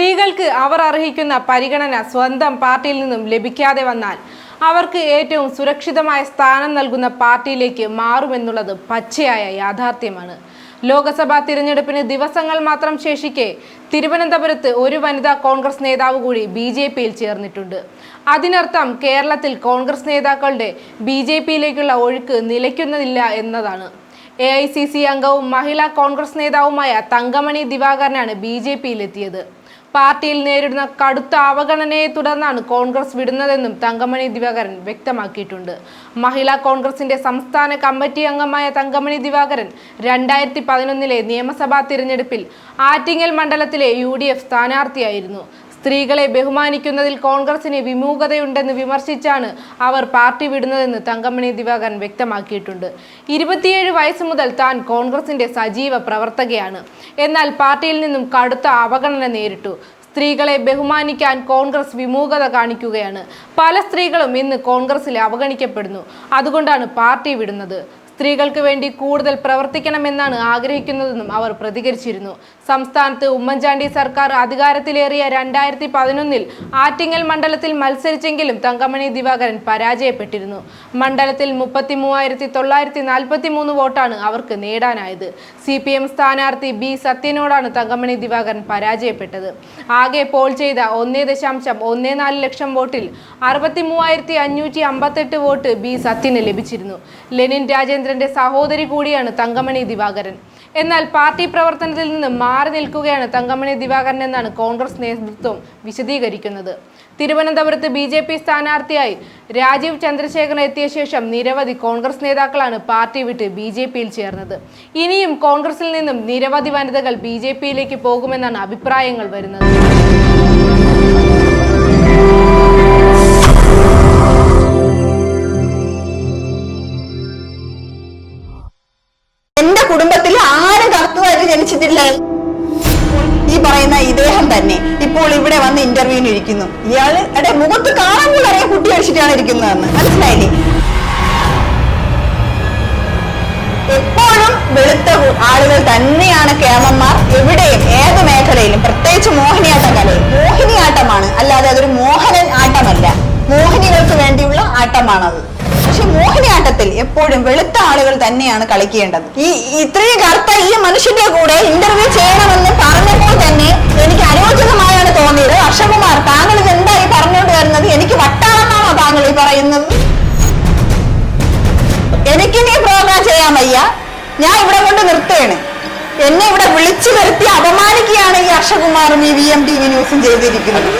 സ്ത്രീകൾക്ക് അവർ അർഹിക്കുന്ന പരിഗണന സ്വന്തം പാർട്ടിയിൽ നിന്നും ലഭിക്കാതെ വന്നാൽ അവർക്ക് ഏറ്റവും സുരക്ഷിതമായ സ്ഥാനം നൽകുന്ന പാർട്ടിയിലേക്ക് മാറുമെന്നുള്ളത് പച്ചയായ യാഥാർത്ഥ്യമാണ്. ലോക്സഭാ തിരഞ്ഞെടുപ്പിന് ദിവസങ്ങൾ മാത്രം ശേഷിക്കെ തിരുവനന്തപുരത്ത് ഒരു വനിതാ കോൺഗ്രസ് നേതാവ് കൂടി ബി ജെ പിയിൽ ചേർന്നിട്ടുണ്ട്. അതിനർത്ഥം കേരളത്തിൽ കോൺഗ്രസ് നേതാക്കളുടെ ബി ജെ പിയിലേക്കുള്ള ഒഴുക്ക് നിലയ്ക്കുന്നതില്ല എന്നതാണ്. എ ഐ സി സി അംഗവും മഹിളാ കോൺഗ്രസ് നേതാവുമായ തങ്കമണി ദിവാകരനാണ് ബി ജെ പിയിലെത്തിയത്. പാർട്ടിയിൽ നേരിടുന്ന കടുത്ത അവഗണനയെ തുടർന്നാണ് കോൺഗ്രസ് വിടുന്നതെന്നും തങ്കമണി ദിവാകരൻ വ്യക്തമാക്കിയിട്ടുണ്ട്. മഹിളാ കോൺഗ്രസിന്റെ സംസ്ഥാന കമ്മിറ്റി അംഗമായ തങ്കമണി ദിവാകരൻ രണ്ടായിരത്തി പതിനൊന്നിലെ നിയമസഭാ തിരഞ്ഞെടുപ്പിൽ ആറ്റിങ്ങൽ മണ്ഡലത്തിലെ യു ഡി എഫ് സ്ഥാനാർത്ഥിയായിരുന്നു. സ്ത്രീകളെ ബഹുമാനിക്കുന്നതിൽ കോൺഗ്രസിന് വിമുഖതയുണ്ടെന്ന് വിമർശിച്ചാണ് അവർ പാർട്ടി വിടുന്നതെന്ന് തങ്കമണി ദിവാകരൻ വ്യക്തമാക്കിയിട്ടുണ്ട്. ഇരുപത്തിയേഴ് വയസ്സ് മുതൽ താൻ കോൺഗ്രസിന്റെ സജീവ പ്രവർത്തകയാണ്. എന്നാൽ പാർട്ടിയിൽ നിന്നും കടുത്ത അവഗണന നേരിട്ടു. സ്ത്രീകളെ ബഹുമാനിക്കാൻ കോൺഗ്രസ് വിമൂഖത കാണിക്കുകയാണ്. പല സ്ത്രീകളും ഇന്ന് കോൺഗ്രസിൽ അവഗണിക്കപ്പെടുന്നു. അതുകൊണ്ടാണ് പാർട്ടി വിടുന്നത്. സ്ത്രീകൾക്ക് വേണ്ടി കൂടുതൽ പ്രവർത്തിക്കണമെന്നാണ് ആഗ്രഹിക്കുന്നതെന്നും അവർ പ്രതികരിച്ചിരുന്നു. സംസ്ഥാനത്ത് ഉമ്മൻചാണ്ടി സർക്കാർ അധികാരത്തിലേറിയ രണ്ടായിരത്തി പതിനൊന്നിൽ ആറ്റിങ്ങൽ മണ്ഡലത്തിൽ മത്സരിച്ചെങ്കിലും തങ്കമണി ദിവാകരൻ പരാജയപ്പെട്ടിരുന്നു. മണ്ഡലത്തിൽ മുപ്പത്തി മൂവായിരത്തി തൊള്ളായിരത്തി നാൽപ്പത്തി മൂന്ന് വോട്ടാണ് അവർക്ക് നേടാനായത്. സി പി എം സ്ഥാനാർത്ഥി ബി സത്യനോടാണ് തങ്കമണി ദിവാകരൻ പരാജയപ്പെട്ടത്. ആകെ പോൾ ചെയ്ത ഒന്നേ ദശാംശം ഒന്നേ നാല് ലക്ഷം വോട്ടിൽ അറുപത്തി മൂവായിരത്തി അഞ്ഞൂറ്റി അമ്പത്തെട്ട് വോട്ട് ബി സത്യന് ലഭിച്ചിരുന്നു. ലെനിൻ രാജേന്ദ്രന്റെ സഹോദരി കൂടിയാണ് തങ്കമണി ദിവാകരൻ. എന്നാൽ പാർട്ടി പ്രവർത്തനത്തിൽ നിന്ന് മാറി നിൽക്കുകയാണ് തങ്കമണി ദിവാകരൻ എന്നാണ് കോൺഗ്രസ് നേതൃത്വം വിശദീകരിക്കുന്നത്. തിരുവനന്തപുരത്ത് ബി ജെ പി സ്ഥാനാർത്ഥിയായി രാജീവ് ചന്ദ്രശേഖരൻ എത്തിയ ശേഷം നിരവധി കോൺഗ്രസ് നേതാക്കളാണ് പാർട്ടി വിട്ട് ബി ജെ പിയിൽ ചേർന്നത്. ഇനിയും കോൺഗ്രസിൽ നിന്നും നിരവധി വനിതകൾ ബി ജെ പിയിലേക്ക് പോകുമെന്നാണ് അഭിപ്രായങ്ങൾ വരുന്നത്. എന്റെ കുടുംബത്തിൽ ആരും കറുത്തതായിട്ട് ജനിച്ചിട്ടില്ല. ഈ പറയുന്ന ഇദ്ദേഹം തന്നെ ഇപ്പോൾ ഇവിടെ വന്ന് ഇന്റർവ്യൂവിന് ഇരിക്കുന്നു. ഇയാൾ എടെ മുഖത്ത് കാണാൻ പോലും അറിയാൻ കുട്ടി അടിച്ചിട്ടാണ് ഇരിക്കുന്നതെന്ന്. മനസ്സിലായില്ലേ? എപ്പോഴും വെളുത്ത ആളുകൾ തന്നെയാണ് കേമന്മാർ. എവിടെയും ഏത് മേഖലയിലും. പ്രത്യേകിച്ച് മോഹിനിയാട്ട കലയിൽ മോഹിനിയാട്ടമാണ്. അല്ലാതെ അതൊരു മോഹനൻ ആട്ടമല്ല. മോഹിനികൾക്ക് വേണ്ടിയുള്ള ആട്ടമാണത്. പക്ഷെ മോഹിനിയാട്ടത്തിൽ എപ്പോഴും വെളുത്ത ആളുകൾ തന്നെയാണ് കളിക്കേണ്ടത്. ഈ ഇത്രയും കറുത്ത ഈ മനുഷ്യന്റെ കൂടെ ഇന്റർവ്യൂ ചെയ്യണമെന്ന് പറഞ്ഞപ്പോൾ തന്നെ എനിക്ക് അനുയോജ്യമായാണ് തോന്നിയത്. അക്ഷകുമാർ താങ്കൾ ഇത് എന്തായി പറഞ്ഞുകൊണ്ട് വരുന്നത്? എനിക്ക് വട്ടാണെന്നാണോ താങ്കൾ ഈ പറയുന്നത്? എനിക്കിനി പ്രോഗ്രാം ചെയ്യാൻ വയ്യ. ഞാൻ ഇവിടെ കൊണ്ട് നിർത്തുകയാണ്. എന്നെ ഇവിടെ വിളിച്ചു വരുത്തി അപമാനിക്കുകയാണ് ഈ അക്ഷകുമാറും ഈ വി എം ടി വി ന്യൂസും ചെയ്തിരിക്കുന്നത്.